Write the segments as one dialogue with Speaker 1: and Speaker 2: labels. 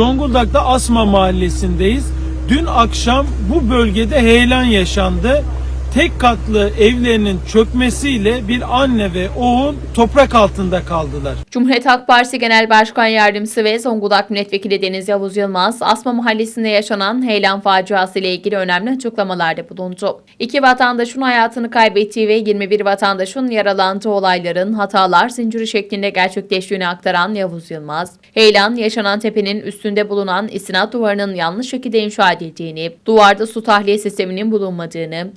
Speaker 1: Zonguldak'ta Asma mahallesindeyiz. Dün akşam bu bölgede heyelan yaşandı. Tek katlı evlerinin çökmesiyle bir anne ve oğul toprak altında kaldılar.
Speaker 2: Cumhuriyet Halk Partisi Genel Başkan Yardımcısı ve Zonguldak Milletvekili Deniz Yavuz Yılmaz, Asma Mahallesi'nde yaşanan heyelan faciası ile ilgili önemli açıklamalarda bulundu. İki vatandaşın hayatını kaybettiği ve 21 vatandaşın yaralandığı olayların hatalar zinciri şeklinde gerçekleştiğini aktaran Yavuz Yılmaz, heyelan yaşanan tepenin üstünde bulunan istinat duvarının yanlış şekilde inşa edildiğini, duvarda su tahliye sisteminin bulunmadığını,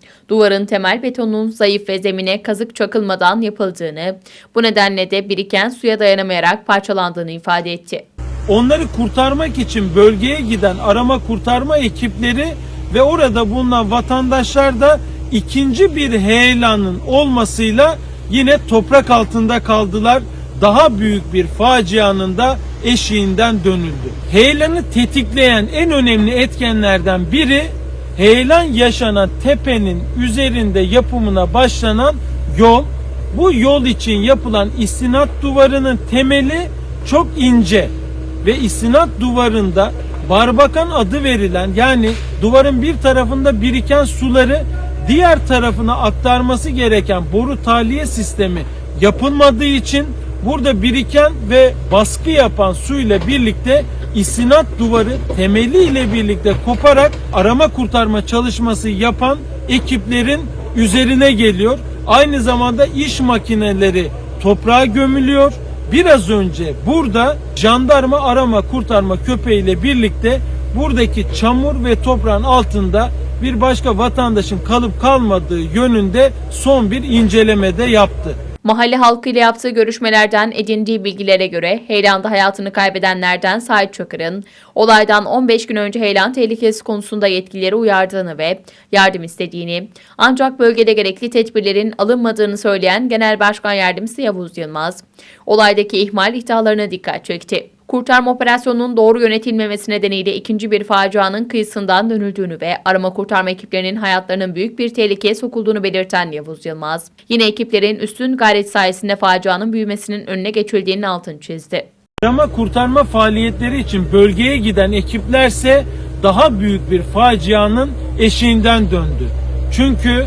Speaker 2: duvarın temel betonunun zayıf ve zemine kazık çakılmadan yapıldığını, bu nedenle de biriken suya dayanamayarak parçalandığını ifade etti.
Speaker 1: Onları kurtarmak için bölgeye giden arama kurtarma ekipleri ve orada bulunan vatandaşlar da ikinci bir heyelanın olmasıyla yine toprak altında kaldılar. Daha büyük bir facianın da eşiğinden dönüldü. Heyelanı tetikleyen en önemli etkenlerden biri heyelan yaşanan tepenin üzerinde yapımına başlanan yol. Bu yol için yapılan istinat duvarının temeli çok ince ve istinat duvarında barbakan adı verilen yani duvarın bir tarafında biriken suları diğer tarafına aktarması gereken boru tahliye sistemi yapılmadığı için burada biriken ve baskı yapan su ile birlikte istinat duvarı temeli ile birlikte koparak arama kurtarma çalışması yapan ekiplerin üzerine geliyor. Aynı zamanda iş makineleri toprağa gömülüyor. Biraz önce burada jandarma arama kurtarma köpeğiyle birlikte buradaki çamur ve toprağın altında bir başka vatandaşın kalıp kalmadığı yönünde son bir incelemede yaptı.
Speaker 2: Mahalle halkı ile yaptığı görüşmelerden edindiği bilgilere göre Heylan'da hayatını kaybedenlerden Sait Çakır'ın olaydan 15 gün önce heyelan tehlikesi konusunda yetkilileri uyardığını ve yardım istediğini ancak bölgede gerekli tedbirlerin alınmadığını söyleyen Genel Başkan Yardımcısı Yavuz Yılmaz, olaydaki ihmal iddialarına dikkat çekti. Kurtarma operasyonunun doğru yönetilmemesi nedeniyle ikinci bir facianın kıyısından dönüldüğünü ve arama kurtarma ekiplerinin hayatlarının büyük bir tehlikeye sokulduğunu belirten Yavuz Yılmaz, yine ekiplerin üstün gayret sayesinde facianın büyümesinin önüne geçildiğinin altını çizdi.
Speaker 1: Arama kurtarma faaliyetleri için bölgeye giden ekiplerse daha büyük bir facianın eşiğinden döndü. Çünkü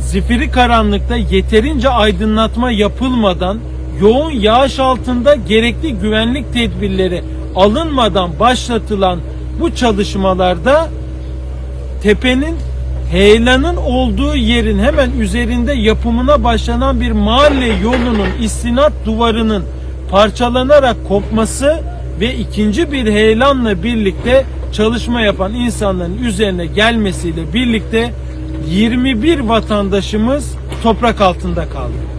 Speaker 1: zifiri karanlıkta yeterince aydınlatma yapılmadan yoğun yağış altında gerekli güvenlik tedbirleri alınmadan başlatılan bu çalışmalarda tepenin heyelanın olduğu yerin hemen üzerinde yapımına başlanan bir mahalle yolunun istinat duvarının parçalanarak kopması ve ikinci bir heyelanla birlikte çalışma yapan insanların üzerine gelmesiyle birlikte 21 vatandaşımız toprak altında kaldı.